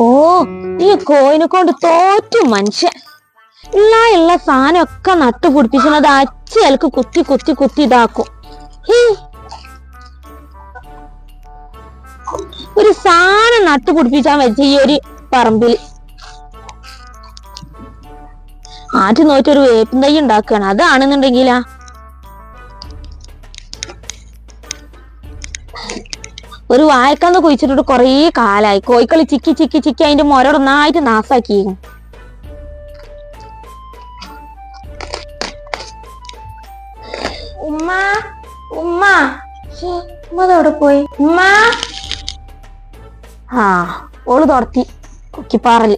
കോയിനെ കൊണ്ട് തോറ്റു മനുഷ്യൻ. ഉള്ള ഉള്ള സാധനമൊക്കെ നട്ടുപിടിപ്പിച്ചത് അച്ഛൽക്ക് കുത്തി കുത്തി കുത്തി ഇതാക്കും. ഒരു സാധനം നട്ടുപിടിപ്പിച്ചാൻ വെച്ച ഈ ഒരു പറമ്പിൽ. ആദ്യം നോറ്റൊരു വേപ്പിൻ തൈ ഉണ്ടാക്കുകയാണ്. അതാണെന്നുണ്ടെങ്കിലാ. ഒരു വായക്കന്ന് കുഴിച്ചിട്ടിട്ട് കൊറേ കാലായി. കോഴിക്കളി ചിക്കി ചിക്കി ചിക്കി അതിന്റെ മുരട് ഒന്നായിട്ട് നാസാക്കി. ഉമ്മ ഉമ്മ. ഉമ്മ പോയി. ഉമ്മ. ആ ഓൾ തുടത്തി കുക്കിപ്പാറൽ.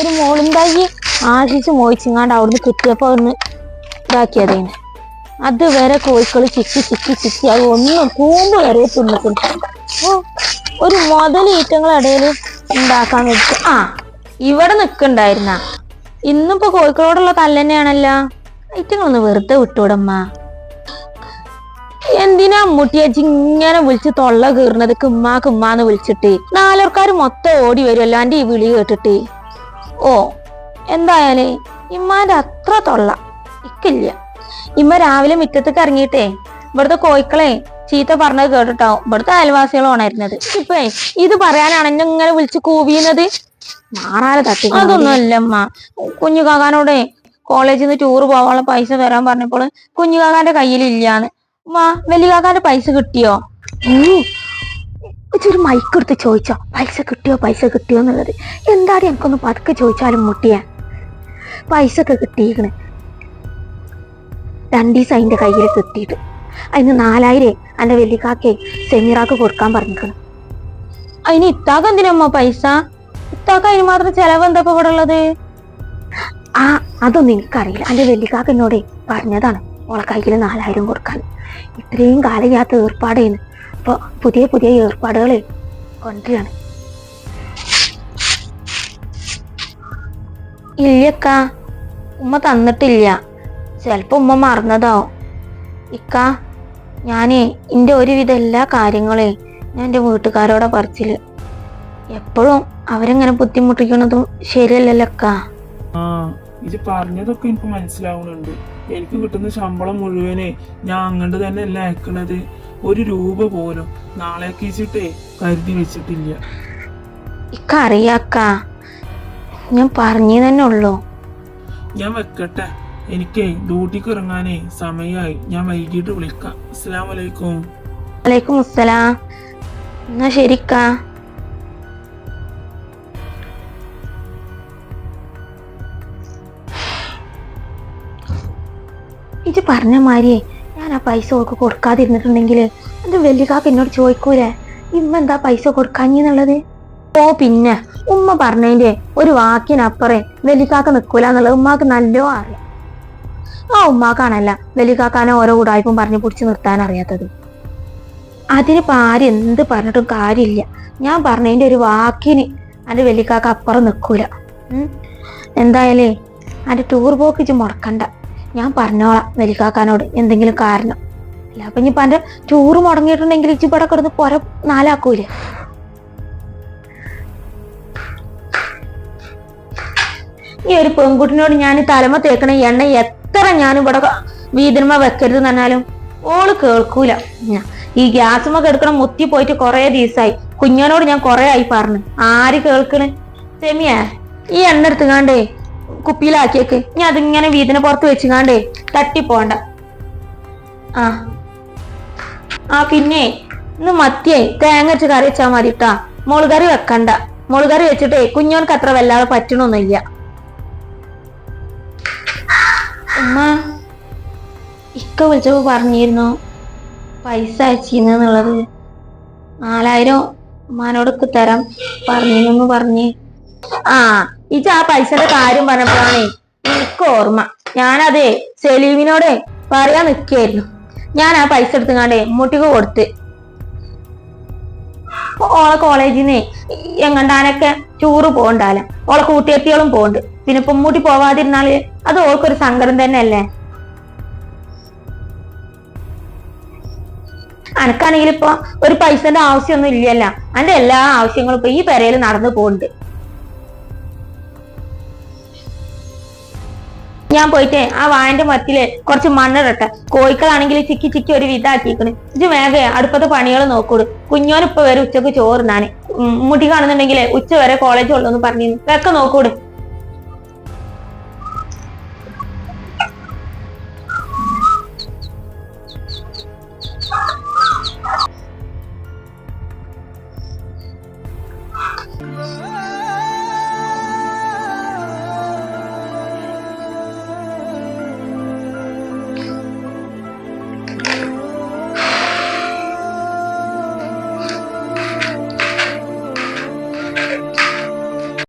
ഒരു മോളുണ്ടായി ആശിച്ച് മോയിച്ചിങ്ങാണ്ട് അവിടുന്ന് കിട്ടിയപ്പോ ഒന്ന് ഇതാക്കിയതേന്. അതുവരെ കോഴിക്കൾ ചിക്കി ചിക്കി ചിക്കി അത് ഒന്നും കൂമ്പ് വരെ തിന്നിട്ടുണ്ട് ഓ ഒരു മുതൽ ഈറ്റങ്ങളിടയിൽ ഉണ്ടാക്കാൻ വെച്ചു ആ ഇവിടെ നിൽക്കണ്ടായിരുന്ന. ഇന്നിപ്പോ കോഴിക്കളോടുള്ള തല്ലെന്നെയാണല്ലോ ഐറ്റങ്ങളൊന്ന് വെറുതെ വിട്ടൂടമ്മ. എന്തിനാ മുട്ടിയച്ചി ഇങ്ങനെ വിളിച്ച് തൊള്ള കീറുന്നത് കുമ്മാ കുമ്മാന്ന് വിളിച്ചിട്ട്. നാലോർക്കാർ മൊത്തം ഓടി വരുമല്ലോ എന്റെ ഈ വിളി കേട്ടിട്ട്. ഓ എന്തായാലേ ഇമ്മാന്റെ അത്ര തൊള്ള ഇക്കില്ല. ഇമ്മ രാവിലെ മുറ്റത്തേക്ക് ഇറങ്ങിയിട്ടേ ഇവിടുത്തെ കോയിക്കളെ ചീത്ത പറഞ്ഞത് കേട്ടോ ഇവിടുത്തെ അയൽവാസികൾ ഇപ്പൊ ഇത് പറയാനാണ് എന്നെ ഇങ്ങനെ വിളിച്ച് കൂവിയുന്നത്. മാറാതെ തട്ടി അതൊന്നുമല്ല അമ്മ കുഞ്ഞു കോളേജിൽ നിന്ന് ടൂർ പോവാനുള്ള പൈസ തരാൻ പറഞ്ഞപ്പോൾ കുഞ്ഞു കാക്കാന്റെ കയ്യിലില്ലാന്ന് മാ വലിയ പൈസ കിട്ടിയോ? ഒരു മൈക്ക് എടുത്ത് ചോദിച്ചോ. പൈസ കിട്ടിയോ പൈസ കിട്ടിയോ എന്നുള്ളത്. എന്താടി എനിക്കൊന്ന് പതുക്കെ ചോദിച്ചാലും മുട്ടിയാ? പൈസ ഒക്കെ കിട്ടിയിരിക്കണ് രണ്ടീസം അതിന്റെ കയ്യിൽ കിട്ടിയിട്ട്. അതിന് നാലായിരം അതിന്റെ വെല്ലിക്കാക്കേ സെമീറാക്ക് കൊടുക്കാൻ പറഞ്ഞിരിക്കണം അതിന് ഇത്താക്ക് എന്തിനമ്മ പൈസ? ഇത്താക്ക് അതിന് മാത്രം ചെലവ് എന്താ ഇപ്പൊ ഇവിടെ ഉള്ളത്? ആ അതൊന്നും എനിക്കറിയില്ല. എന്റെ വെല്ലിക്കാക്ക എന്നോട് പറഞ്ഞതാണ് ഓളെ കയ്യിൽ നാലായിരം കൊടുക്കാൻ. ഇത്രയും കാലം ഞാൻ ഏർപ്പാടേന്ന്. അപ്പൊ പുതിയ പുതിയ ഏർപ്പാടുകൾ കൊണ്ടുവരികയാണ്. ഇല്ലക്ക ഉമ്മ തന്നിട്ടില്ല. ചിലപ്പോ ഉമ്മ മറന്നതാവും. ഇക്ക ഞാനേ എന്റെ ഒരുവിധ എല്ലാ കാര്യങ്ങളെ ഞാൻ എന്റെ വീട്ടുകാരോടെ പറിച്ചിൽ എപ്പോഴും അവരെങ്ങനെ ബുദ്ധിമുട്ടിക്കണതും ശരിയല്ലല്ലോ അക്ക ആ ഇത് പറഞ്ഞതൊക്കെ എനിക്ക് മനസ്സിലാവുന്നുണ്ട്. എനിക്ക് കിട്ടുന്ന ശമ്പളം മുഴുവനെ ഞാൻ അങ്ങോട്ട് തന്നെ അല്ല അയക്കണത്? ഒരു രൂപ പോലും നാളെ വെച്ചിട്ടേ കരുതി വെച്ചിട്ടില്ല. ഇക്ക അറിയാക്ക ഞാൻ പറഞ്ഞു തന്നെ ഉള്ളൂ. ഞാൻ വെക്കട്ടെ. എനിക്ക് ഡ്യൂട്ടിക്ക് ഇറങ്ങാനേ സമയമായി ഞാൻ വൈകിട്ട് വിളിക്കാം. അസ്സലാം വലൈക്കും അസ്സലാം. എന്നാ ശരിക്കാ? ഇത് പറഞ്ഞ മാതിരിയെ ഞാൻ ആ പൈസ ഓർക്ക് കൊടുക്കാതിരുന്നിട്ടുണ്ടെങ്കിൽ എന്ത് വലിയ കാക്ക എന്നോട് ചോദിക്കൂലേ? ഇമ്മ എന്താ പൈസ കൊടുക്കാഞ്ഞെന്നുള്ളത്? ഓ പിന്നെ ഉമ്മ പറഞ്ഞതിന്റെ ഒരു വാക്കിനപ്പുറം വലിയകാക്ക നിൽക്കൂല എന്നുള്ളത് ഉമ്മാക്ക് നല്ലോ അറിയാം. ആ ഉമ്മാക്കാണല്ല. വലിയക്കാക്കാനെ ഓരോ ഉടായ്പും പറഞ്ഞു പിടിച്ച് നിർത്താൻ അറിയാത്തത്. അതിന് ആര് എന്ത് പറഞ്ഞിട്ടും കാര്യമില്ല. ഞാൻ പറഞ്ഞതിന്റെ ഒരു വാക്കിന് എന്റെ വലിയക്കാക്ക അപ്പുറം നിൽക്കൂല എന്തായാലേ എന്റെ ടൂർ പോക്ക് ഇച്ച് മുടക്കണ്ട ഞാൻ പറഞ്ഞോളാം വലിയക്കാക്കാനോട് എന്തെങ്കിലും കാരണം. അല്ല അപ്പം ഇനിയിപ്പോൾ എന്റെ ടൂർ മുടങ്ങിയിട്ടുണ്ടെങ്കിൽ ഇച്ച് ഇവിടെ കിടന്ന് പുര നാലാക്കൂലേ? ഈ ഒരു പെൺകുട്ടിനോട് ഞാൻ തലമ തേക്കണ എണ്ണ എത്ര ഇവിടെ വീതിന്മ വെക്കരുത് എന്ന് പറഞ്ഞാലും ഓൾ കേൾക്കൂല. ഈ ഗ്യാസുമൊക്കെ എടുക്കണം മുത്തി പോയിട്ട് കൊറേ ദിവസമായി കുഞ്ഞനോട് ഞാൻ കൊറേ ആയി പറഞ്ഞു. ആര് കേൾക്കണ്? സെമിയ ഈ എണ്ണ എടുത്തുകാണ്ടേ കുപ്പിയിലാക്കിയേക്ക്. ഞാൻ അതിങ്ങനെ വീതിന് പുറത്ത് വെച്ചുകാണ്ടേ തട്ടിപ്പോണ്ട. ആ. ആ പിന്നെ ഇന്ന് മത്തിയായി തേങ്ങ വെച്ച് കറി വെച്ചാ മതി കേട്ടാ മുളുകറി വെക്കണ്ട. മുളുകറി വെച്ചിട്ടേ കുഞ്ഞോൻക്ക് അത്ര വല്ലാതെ പറ്റണമൊന്നുമില്ല ഉമ്മ ഇക്ക വിളിച്ചപ്പോ പറഞ്ഞിരുന്നു പൈസ അയച്ചിന്നുള്ളത് നാലായിരം ഉമ്മാനോടൊക്കെ തരാം പറഞ്ഞിരുന്നു പറഞ്ഞ്. ആ ഇജ് ആ പൈസയുടെ കാര്യം പറഞ്ഞപ്പോഴാണേ എനിക്ക് ഓർമ്മ. ഞാനതേ സലീമിനോടെ പറയാൻ നിൽക്കായിരുന്നു ഞാൻ ആ പൈസ എടുത്തുങ്ങാണ്ടേ മുട്ടിക്ക് കൊടുത്ത് ഓളെ കോളേജിൽ നിന്ന് എങ്ങണ്ടാനൊക്കെ ടൂറ് പോകണ്ടാല ഓളെ കൂട്ടിയെത്തിയോളും പോകണ്ട് പിന്നെ പൊമ്മൂട്ടി പോവാതിരുന്നാൽ അത് ഓൾക്കൊരു സങ്കടം തന്നെയല്ലേ? അനക്കാണെങ്കിൽ ഇപ്പൊ ഒരു പൈസന്റെ ആവശ്യമൊന്നും ഇല്ലല്ല. അന്റെ എല്ലാ ആവശ്യങ്ങളും ഇപ്പൊ ഈ പെരയിൽ നടന്നു പോകുന്നുണ്ട് ഞാൻ പോയിട്ട് ആ വായന്റെ മത്തിൽ കുറച്ച് മണ്ണിടട്ടെ. കോഴിക്കളാണെങ്കിൽ ചിക്കി ചിക്കി ഒരു വിധാക്കിക്കണ് ഇത് വേഗം അടുപ്പത്തെ പണികൾ നോക്കൂട്. കുഞ്ഞോനിപ്പോ വരെ ഉച്ചയ്ക്ക് ചോറുന്നാന് മുടി കാണുന്നുണ്ടെങ്കിൽ ഉച്ച വരെ കോളേജ് ഉള്ളൂ എന്ന് പറഞ്ഞു വെക്കെ നോക്കൂട്.